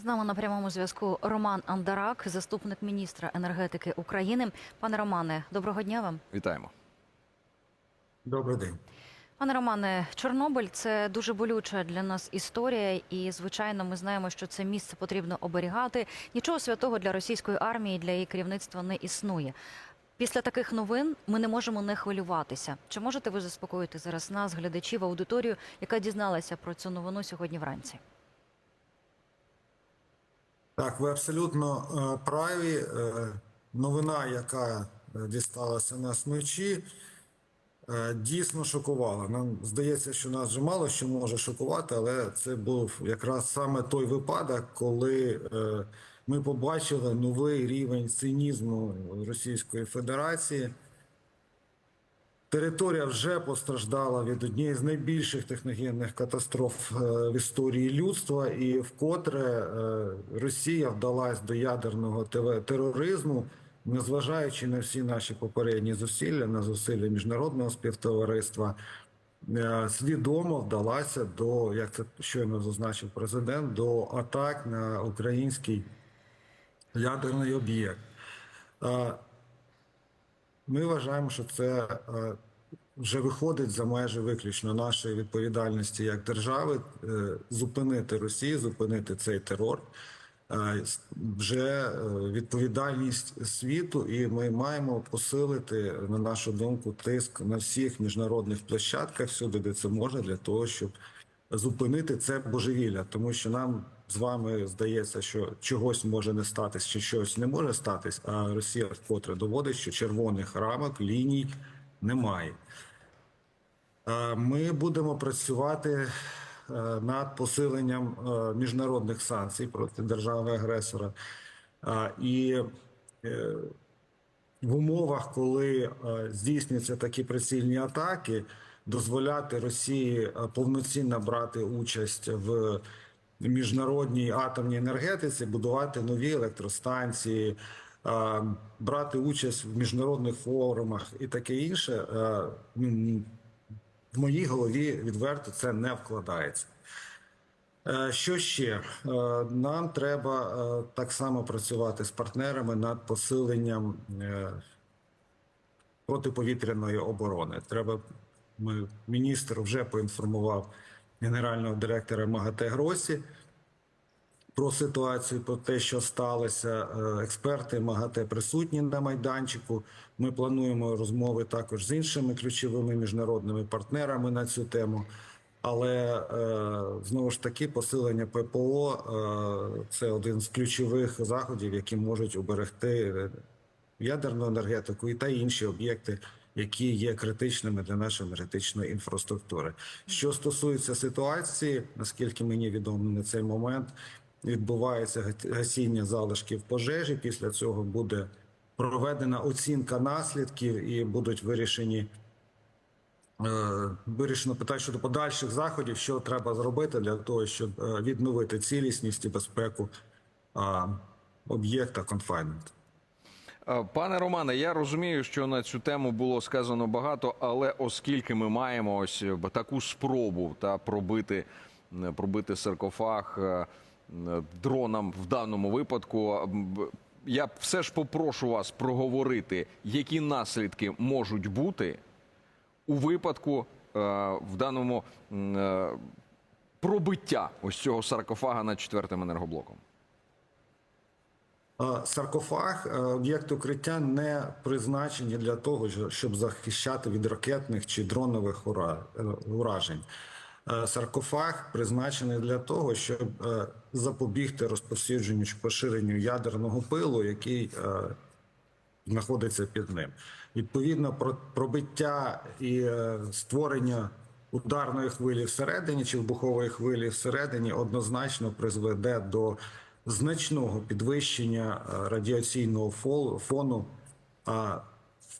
З нами на прямому зв'язку Роман Андарак, заступник міністра енергетики України. Пане Романе, доброго дня вам. Вітаємо. Добрий день. Пане Романе, Чорнобиль це дуже болюча для нас історія, і звичайно, ми знаємо, що це місце потрібно оберігати. Нічого святого для російської армії, для її керівництва не існує. Після таких новин ми не можемо не хвилюватися. Чи можете ви заспокоїти зараз нас, глядачів, аудиторію, яка дізналася про цю новину сьогодні вранці? Так, ви абсолютно е, праві. Е, новина, яка е, дісталася нас вночі, дійсно шокувала. Нам здається, що нас вже мало що може шокувати, але це був якраз саме той випадок, коли ми побачили новий рівень цинізму Російської Федерації. Територія вже постраждала від однієї з найбільших техногенних катастроф е, в історії людства, і вкотре е, Росія вдалась до ядерного тероризму, незважаючи на всі наші попередні зусилля, на зусилля міжнародного співтовариства, е, свідомо вдалася до, як це щойно зазначив президент, до атак на український ядерний об'єкт. Ми вважаємо, що це е, вже виходить за межі виключно нашої відповідальності як держави е, зупинити Росію, зупинити цей терор. Е, Вже відповідальність світу, і ми маємо посилити, на нашу думку, тиск на всіх міжнародних площадках, всюди, де це може, для того, щоб зупинити це божевілля, тому що нам з вами здається, що чогось може не статись, чи щось не може статись, а Росія вкотре доводить, що червоних рамок, ліній немає. Е, Ми будемо працювати е, над посиленням е, міжнародних санкцій проти держави-агресора. Е, І в умовах, коли здійснюються такі прицільні атаки, дозволяти Росії е, повноцінно брати участь в міжнародній атомній енергетиці, будувати нові електростанції, е, брати участь в міжнародних форумах і таке інше. е, ну, В моїй голові відверто це не вкладається. Що ще? Нам треба так само працювати з партнерами над посиленням протиповітряної оборони. Треба, ми, міністр вже поінформував генерального директора МАГАТЕ Гросі про ситуацію, про те, що сталося. Е, Експерти МАГАТЕ присутні на майданчику. Ми плануємо розмови також з іншими ключовими міжнародними партнерами на цю тему. Але е, знову ж таки посилення ППО е, це один з ключових заходів, які можуть уберегти е, ядерну енергетику і та інші об'єкти, які є критичними для нашої енергетичної інфраструктури. Що стосується ситуації, наскільки мені відомо на цей момент, відбувається га- гасіння залишків пожежі. Після цього буде проведена оцінка наслідків і будуть вирішені. Е, Вирішено питання щодо подальших заходів, що треба зробити для того, щоб е, відновити цілісність і безпеку об'єкта конфайнменту. Е, Пане Романе, я розумію, що на цю тему було сказано багато, але оскільки ми маємо ось е, таку спробу та пробити, пробити саркофаг е, дроном в даному випадку. Я все ж попрошу вас проговорити, які наслідки можуть бути у випадку в даному пробиття ось цього саркофага над четвертим енергоблоком. Саркофаг, е, об'єкт укриття не призначені для того, щоб захищати від ракетних чи дронових е, уражень. Е, Саркофаг призначений для того, щоб запобігти розповсюдженню чи поширенню ядерного пилу, який знаходиться під ним. Відповідно, про- пробиття і створення ударної хвилі всередині чи вибухової хвилі всередині однозначно призведе до значного підвищення е, радіаційного фону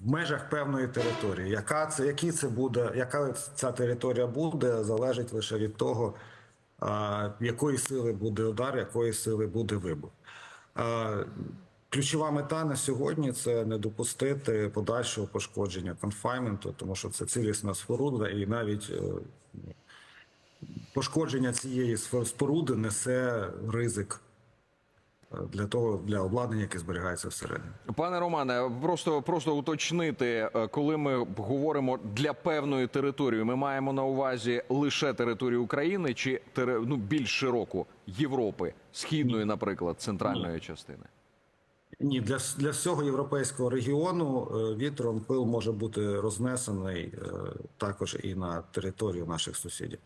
в межах певної території. Яка це, які це буде, яка ця територія буде, залежить лише від того, якої сили буде удар, якої сили буде вибух. Ключова мета на сьогодні це не допустити подальшого пошкодження конфайменту, тому що це цілісна споруда, і навіть е, пошкодження цієї споруди несе ризик для того для обладнання, яке зберігається всередині. Пане Романе, просто просто уточнити, е, коли ми говоримо для певної території, ми маємо на увазі лише територію України чи ну, більш широку Європи, східної, наприклад, центральної частини. Ні, для для всього європейського регіону е, вітром пил може бути рознесений е, також і на територію наших сусідів.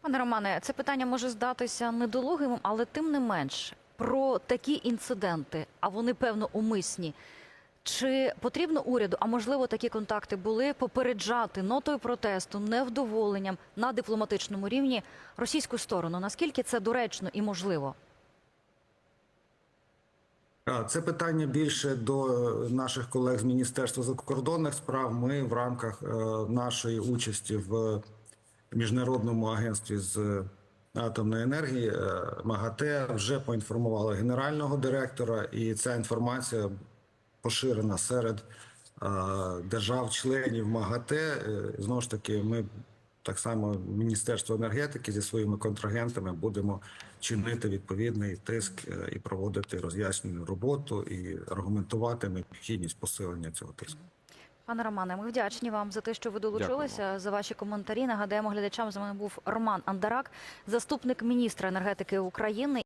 Пане Романе, це питання може здатися недолугим, але тим не менш про такі інциденти, а вони певно умисні. Чи потрібно уряду, а можливо такі контакти були попереджати нотою протесту, невдоволенням на дипломатичному рівні російську сторону? Наскільки це доречно і можливо? Це питання більше до наших колег з Міністерства закордонних справ. Ми в рамках е, нашої участі в міжнародному агентстві з атомної енергії е, МАГАТЕ вже поінформували генерального директора, і ця інформація поширена серед е, держав-членів МАГАТЕ. Е, Знову ж таки, ми так само Міністерство енергетики зі своїми контрагентами будемо чинити відповідний тиск і проводити роз'яснювальну роботу і аргументувати необхідність посилення цього тиску. Пане Романе, ми вдячні вам за те, що ви долучилися за ваші коментарі. Нагадаємо глядачам, з вами був Роман Андарак, заступник міністра енергетики України.